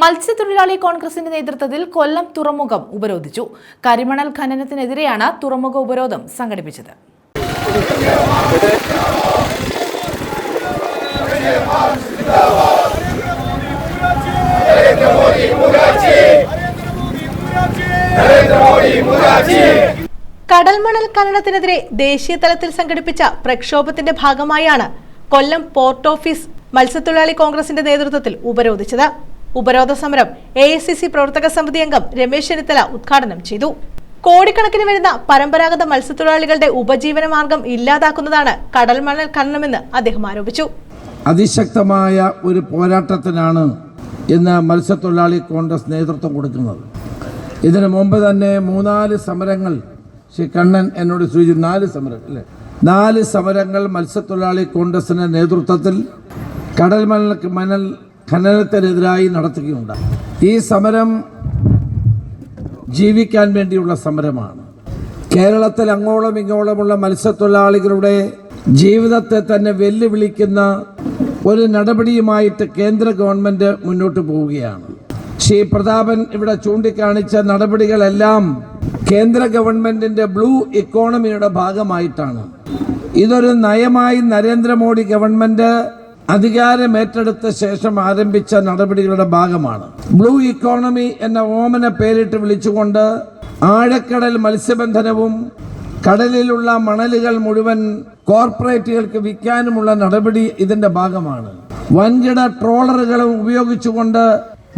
മത്സ്യത്തൊഴിലാളി കോൺഗ്രസിന്റെ നേതൃത്വത്തിൽ കൊല്ലം തുറമുഖം ഉപരോധിച്ചു. കരിമണൽ ഖനനത്തിനെതിരെയാണ് തുറമുഖ ഉപരോധം സംഘടിപ്പിച്ചത്. കടൽമണൽ ഖനനത്തിനെതിരെ ദേശീയ തലത്തിൽ സംഘടിപ്പിച്ച പ്രക്ഷോഭത്തിന്റെ ഭാഗമായാണ് കൊല്ലം പോർട്ട് ഓഫീസ് മത്സ്യത്തൊഴിലാളി കോൺഗ്രസിന്റെ നേതൃത്വത്തിൽ ഉപരോധിച്ചത്. ഉപരോധ സമരം എ പ്രവർത്തക സമിതി അംഗം രമേശ് ചെന്നിത്തല ഉദ്ഘാടനം ചെയ്തു. കോടിക്കണക്കിന് വരുന്ന പരമ്പരാഗത മത്സ്യത്തൊഴിലാളികളുടെ ഉപജീവന മാർഗം ഇല്ലാതാക്കുന്നതാണ് കടൽ മണൽ ഖനനമെന്ന് അദ്ദേഹം ആരോപിച്ചു. അതിശക്തമായ ഒരു പോരാട്ടത്തിനാണ് ഇന്ന് മത്സ്യത്തൊഴിലാളി കോൺഗ്രസ് നേതൃത്വം കൊടുക്കുന്നത്. ഇതിനു മുമ്പ് തന്നെ മൂന്നാൽ സമരങ്ങൾ ശ്രീ കണ്ണൻ എന്നോട് സൂചിച്ചു നാല് സമരം അല്ലേ? നാല് സമരങ്ങൾ മത്സ്യത്തൊഴിലാളി കോൺഗ്രസിന്റെ നേതൃത്വത്തിൽ കടൽ മണൽ മണൽ ഖനനത്തിനെതിരായി നടത്തുകയുണ്ടായി. ഈ സമരം ജീവിക്കാൻ വേണ്ടിയുള്ള സമരമാണ്. കേരളത്തിൽ അങ്ങോളം ഇങ്ങോളമുള്ള മത്സ്യത്തൊഴിലാളികളുടെ ജീവിതത്തെ തന്നെ വെല്ലുവിളിക്കുന്ന ഒരു നടപടിയുമായിട്ട് കേന്ദ്ര ഗവൺമെന്റ് മുന്നോട്ട് പോവുകയാണ്. ശ്രീ പ്രതാപൻ ഇവിടെ ചൂണ്ടിക്കാണിച്ച നടപടികളെല്ലാം കേന്ദ്ര ഗവൺമെന്റിന്റെ ബ്ലൂ ഇക്കോണമിയുടെ ഭാഗമായിട്ടാണ്. ഇതൊരു നയമായി നരേന്ദ്രമോദി ഗവൺമെന്റ് അധികാരം ഏറ്റെടുത്ത ശേഷം ആരംഭിച്ച നടപടികളുടെ ഭാഗമാണ്. ബ്ലൂ ഇക്കോണമി എന്ന ഓമന പേരിട്ട് വിളിച്ചുകൊണ്ട് ആഴക്കടൽ മത്സ്യബന്ധനവും കടലിലുള്ള മണലുകൾ മുഴുവൻ കോർപ്പറേറ്റുകൾക്ക് വിൽക്കാനുമുള്ള നടപടി ഇതിന്റെ ഭാഗമാണ്. വൻകിട ട്രോളറുകളും ഉപയോഗിച്ചുകൊണ്ട്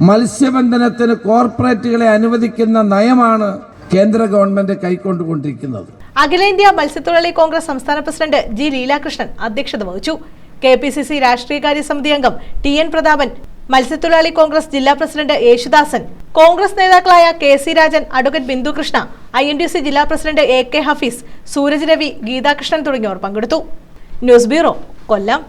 മത്സ്യബന്ധനത്തിന് കോർപ്പറേറ്റുകളെ അനുവദിക്കുന്ന നയമാണ് കേന്ദ്ര ഗവൺമെന്റ് കൈക്കൊണ്ടുകൊണ്ടിരിക്കുന്നത്. അഖിലേന്ത്യാ മത്സ്യത്തൊഴിലാളി കോൺഗ്രസ് സംസ്ഥാന പ്രസിഡന്റ് ജി ലീലാകൃഷ്ണൻ അധ്യക്ഷത വഹിച്ചു. കെ പി സി സി രാഷ്ട്രീയകാര്യ സമിതി അംഗം ടി എൻ പ്രതാപൻ മത്സ്യത്തൊഴിലാളി കോൺഗ്രസ് ജില്ലാ പ്രസിഡന്റ് യേശുദാസൻ കോൺഗ്രസ് നേതാക്കളായ K C Rajan advocate Bindukrishna I N D C ജില്ലാ president A K Hafeez Sooraj Ravi Geethakrishnan തുടങ്ങിയവർ പങ്കെടുത്തു. News bureau Kollam.